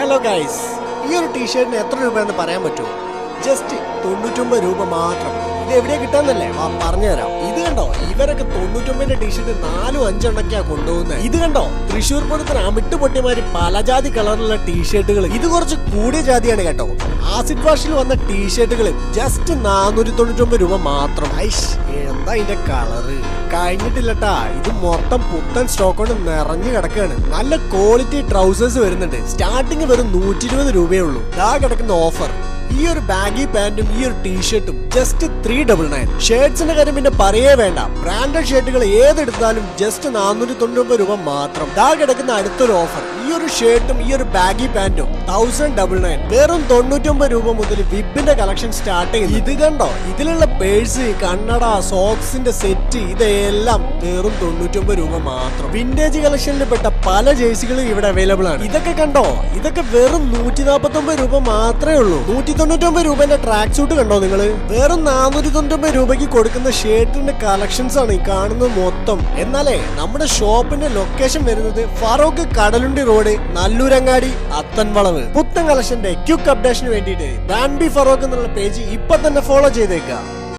Hello guys ഈ ഒരു ടീഷർട്ടിന് എത്ര രൂപയെന്ന് പറയാൻ പറ്റുമോ? ജസ്റ്റ് തൊണ്ണൂറ്റൊമ്പത് രൂപ മാത്രം. ഇത് എവിടെ കിട്ടാന്നല്ലേ? പറഞ്ഞു പറഞ്ഞുതരാം. ഇത് കണ്ടോ? ഇവരൊക്കെ തൊണ്ണൂറ്റൊമ്പതിന്റെ ടീഷർട്ട് നാലും അഞ്ചെണ്ണൊക്കെയാ കൊണ്ടുപോകുന്നത് ഇത് കണ്ടോ? തൃശ്ശൂർ പൂരത്തിന് അമിട്ട് പൊട്ടിമാരി പലജാതി കളറിലുള്ള ടീഷർട്ടുകൾ ഇത് കുറച്ച് കൂടിയ ജാതിയാണ് കേട്ടോ. ആസിഡ് വാഷിൽ വന്ന ടീഷർട്ടുകൾ ജസ്റ്റ് നാനൂറ്റി തൊണ്ണൂറ്റൊമ്പത് രൂപ മാത്രം. ഐഷ് എന്താ ഇതിന്റെ കളറ്? കഴിഞ്ഞിട്ടില്ലട്ടാ. ഇത് മൊത്തം പുത്തൻ സ്റ്റോക്ക് കൊണ്ട് നിറഞ്ഞു കിടക്കുകയാണ് നല്ല ക്വാളിറ്റി ട്രൗസേഴ്സ് വരുന്നുണ്ട്. സ്റ്റാർട്ടിങ് വെറും നൂറ്റി ഇരുപത് രൂപയേ ഉള്ളൂ. ഇതാ കിടക്കുന്ന ഓഫർ ഈ ഒരു ബാഗി പാന്റും ഈ ഒരു ടീഷർട്ടും ജസ്റ്റ് ത്രീ ഡബിൾ നയൻ ഷർട്സിന്റെ കാര്യം പിന്നെ പറയേ വേണ്ട. ബ്രാൻഡഡ് ഷർട്ടുകൾ ഏതെടുത്താലും ജസ്റ്റ് നാനൂറ്റി തൊണ്ണൂറ് രൂപ മാത്രം. ദാ കിടക്കുന്ന അടുത്തൊരു ഓഫർ ഈ ഒരു ഷർട്ടും ഈ ഒരു ബാഗി പാന്റും തൗസൻഡ് ഡബിൾ നയൻ വെറും തൊണ്ണൂറ്റൊമ്പത് രൂപ മുതൽ വിബിന്റെ കളക്ഷൻ സ്റ്റാർട്ട് ചെയ്യുന്നു. ഇത് കണ്ടോ? ഇതിലുള്ള പേഴ്സ് കണ്ണട സോക്സിന്റെ സെറ്റ് ഇതെല്ലാം വെറും തൊണ്ണൂറ്റൊമ്പത് രൂപ മാത്രം. വിന്റേജ് കളക്ഷനിൽ പെട്ട പല ജേഴ്സികളും ഇവിടെ അവൈലബിൾ ആണ്. ഇതൊക്കെ കണ്ടോ? ഇതൊക്കെ വെറും നൂറ്റി നാപ്പത്തൊമ്പത് രൂപ മാത്രമേ ഉള്ളൂ. നൂറ്റി തൊണ്ണൂറ്റൊമ്പത് രൂപന്റെ ട്രാക്ക് സൂട്ട് കണ്ടോ നിങ്ങൾ വെറും നാനൂറ്റി തൊണ്ണൂറ്റൊമ്പത് രൂപയ്ക്ക് കൊടുക്കുന്ന ഷർട്ടിന്റെ കളക്ഷൻസ് ആണ് ഈ കാണുന്നത് മൊത്തം. എന്നാലേ നമ്മുടെ ഷോപ്പിന്റെ ലൊക്കേഷൻ വരുന്നത് ഫറോക്ക് കടലുണ്ടി റോഡ് നല്ലൂരങ്ങാടി അത്തൻവളവ്. പുത്തൻ കളക്ഷന്റെ ക്യുക്ക് അപ്ഡേഷന് വേണ്ടിയിട്ട് ബാൻബി ഫറോക്ക് എന്നുള്ള പേജ് ഇപ്പൊ തന്നെ ഫോളോ ചെയ്തേക്കാം